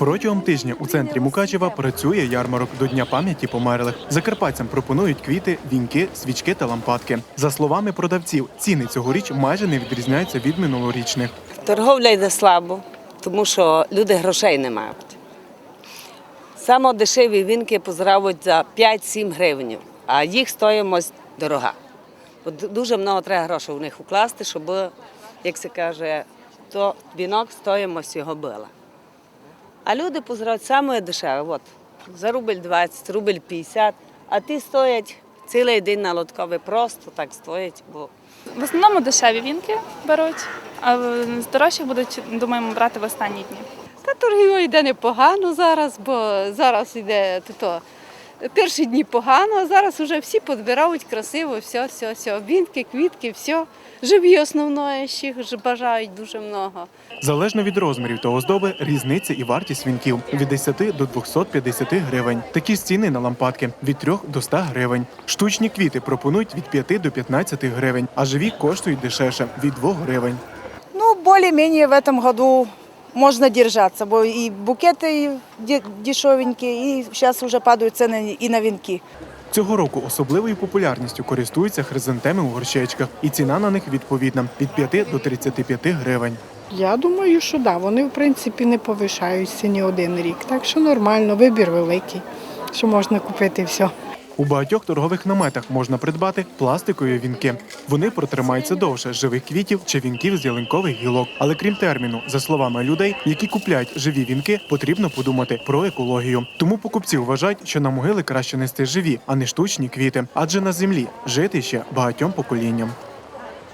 Протягом тижня у центрі Мукачева працює ярмарок до Дня пам'яті померлих. Закарпатцям пропонують квіти, вінки, свічки та лампадки. За словами продавців, ціни цьогоріч майже не відрізняються від минулорічних. Торговля йде слабо, тому що люди грошей не мають. Саме дешеві вінки позравуть за 5-7 гривень, а їх стоїмость дорога. Бо дуже много треба грошей у них укласти, щоб, як се каже, то вінок стоїмость його била. А люди позирають саме дешеве. От, за рубль 20, рубль 50, а ті стоять цілий день на лоткові просто так стоять, бо В основному дешеві вінки беруть, а з дорожчих будуть, думаємо, брати в останні дні. Та торгівля йде непогано зараз, бо зараз йде то, перші дні погано, а зараз вже всі підбирають красиво, все, все, все. Вінки, квітки, все. Живі основної ще ж бажають дуже много. Залежно від розмірів та оздоби, різниця і вартість вінків від 10 до 250 гривень. Такі ж ціни на лампадки від 3 до 100 гривень. Штучні квіти пропонують від 5 до 15 гривень, а живі коштують дешевше від 2 гривень. Ну, более-менее в этом году можно держаться, бо и букеты де- дешевенькие, и сейчас уже падают цены и на венки. Цього року особливою популярністю користуються хризантеми у горщечках, і ціна на них відповідна від 5 до 35 гривень. Я думаю, що да, вони в принципі не повишаються ні один рік. Так що нормально, вибір великий, що можна купити все. У багатьох торгових наметах можна придбати пластикові вінки. Вони протримаються довше живих квітів чи вінків з ялинкових гілок. Але крім терміну, за словами людей, які купляють живі вінки, потрібно подумати про екологію. Тому покупці вважають, що на могили краще нести живі, а не штучні квіти, адже на землі жити ще багатьом поколінням.